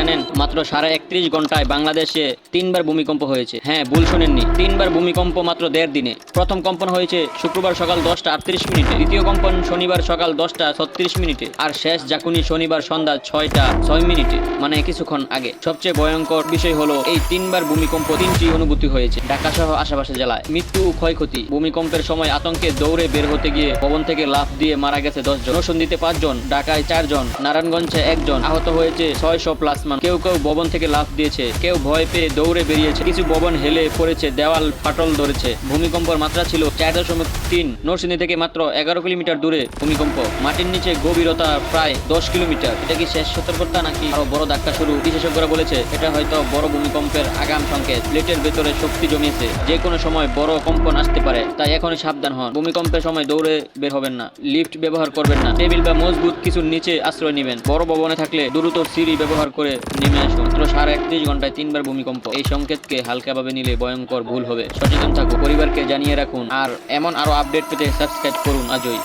জানেন, মাত্র সাড়ে একত্রিশ ঘন্টায় বাংলাদেশে তিনবার ভূমিকম্প হয়েছে। হ্যাঁ ভুল শোনেননি। তিনবার ভূমিকম্প মাত্র দেড় দিনে। প্রথম কম্পন হয়েছে শুক্রবার সকাল দশটা আটত্রিশ মিনিটে। দ্বিতীয় কম্পন শনিবার সকাল দশটা ছত্রিশ মিনিটে। আর শেষ জাকুনি শনিবার সন্ধ্যা ছয়টা ছয় মিনিটে। মানে কিছুক্ষণ আগে। সবচেয়ে ভয়ঙ্কর বিষয় হলো, এই তিনবার ভূমিকম্প তিনটি অনুভূতি হয়েছে। ঢাকা সহ আশেপাশে জেলায়। মৃত্যু ও ক্ষয়ক্ষতি। ভূমিকম্পের সময় আতঙ্কে দৌড়ে বের হতে গিয়ে ভবন থেকে লাফ দিয়ে মারা গেছে দশ জন। নরসিংদীতে পাঁচজন, ঢাকায় চারজন, নারায়ণগঞ্জে একজন। আহত হয়েছে ছয়শো প্লাস মান কেউ কেউ ভবন থেকে লাফ দিয়েছে, কেউ ভয় পেয়ে দৌড়ে বেরিয়েছে। কিছু ভবন হেলে পড়েছে, দেওয়াল ফাটল ধরেছে। ভূমিকম্পের মাত্রা ছিল চার দশমিক তিন, নরসিংদী থেকে মাত্র এগারো কিলোমিটার দূরে ভূমিকম্প। মাটির নিচে গভীরতা প্রায় দশ কিলোমিটার। এটা কি শেষ সতর্কতা নাকি আরও বড় ধাক্কা শুরু? বিশেষজ্ঞরা বলেছে, এটা হয়তো বড় ভূমিকম্পের আগাম সংকেত। প্লেটের ভেতরে শক্তি জমিয়েছে। যে কোনো সময় বড় কম্পন আসতে পারে, তাই এখনই সাবধান হন। ভূমিকম্পের সময় দৌড়ে বের হবেন না, লিফট ব্যবহার করবেন না। টেবিল বা মজবুত কিছুর নিচে আশ্রয় নেবেন। বড় ভবনে থাকলে দ্রুত সিঁড়ি ব্যবহার করে নেমে আসুন মাত্র সাড়ে একত্রিশ ঘন্টায় তিনবার ভূমিকম্প। এই সংকেতকে হালকাভাবে নিলে ভয়ঙ্কর ভুল হবে। সচেতন থাকুন, পরিবারকে জানিয়ে রাখুন, আর এমন আরও আপডেট পেতে সাবস্ক্রাইব করুন আজই।